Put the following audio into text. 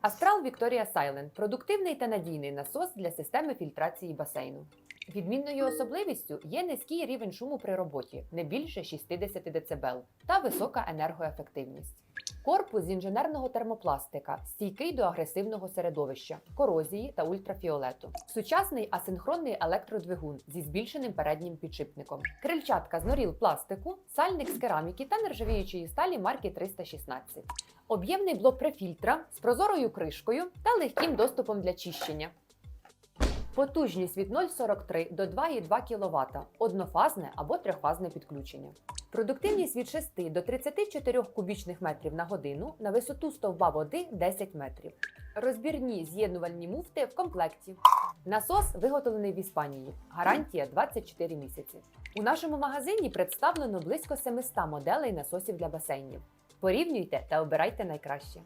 Астрал Victoria Silent – продуктивний та надійний насос для системи фільтрації басейну. Відмінною особливістю є низький рівень шуму при роботі, не більше 60 дБ, та висока енергоефективність. Корпус з інженерного термопластика стійкий до агресивного середовища, корозії та ультрафіолету. Сучасний асинхронний електродвигун зі збільшеним переднім підшипником. Крильчатка з норіл пластику, сальник з кераміки та нержавіючої сталі марки 316. Об'ємний блок префільтра з прозорою кришкою та легким доступом для чищення. Потужність від 0,43 до 2,2 кВт, однофазне або трьохфазне підключення. Продуктивність від 6 до 34 кубічних метрів на годину на висоту стовба води 10 метрів. Розбірні з'єднувальні муфти в комплекті. Насос виготовлений в Іспанії. Гарантія 24 місяці. У нашому магазині представлено близько 700 моделей насосів для басейнів. Порівнюйте та обирайте найкраще.